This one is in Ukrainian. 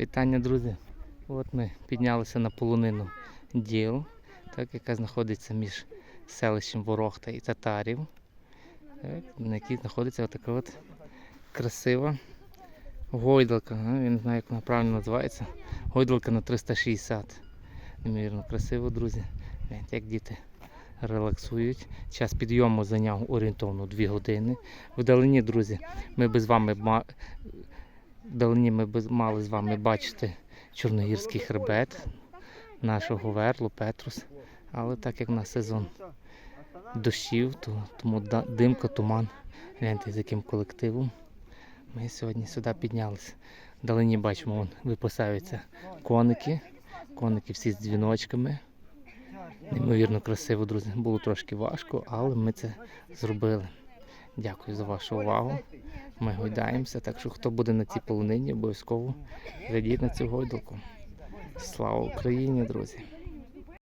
Вітання, друзі. От ми піднялися на полонину діл, так, яка знаходиться між селищем Ворохта і Татарів, так, на якій знаходиться така от красива гойдалка. Я не знаю, як вона правильно називається. Гойдалка на 360. Неймовірно красиво, друзі. Як діти релаксують. Час підйому зайняв орієнтовно 2 години. Вдалині, друзі, ми би з вами Вдалині ми мали з вами бачити Чорногірський хребет, нашого верлу, Петрус. Але так як на сезон дощів, то тому димка, туман. Гляньте, з яким колективом. Ми сьогодні сюди піднялися. Вдалині бачимо, вон випасаються коники. Коники всі з дзвіночками. Неймовірно красиво, друзі. Було трошки важко, але ми це зробили. Дякую за вашу увагу. Ми гойдаємося, так що хто буде на цій полонині, обов'язково глядіть на цю гойдалку. Слава Україні, друзі!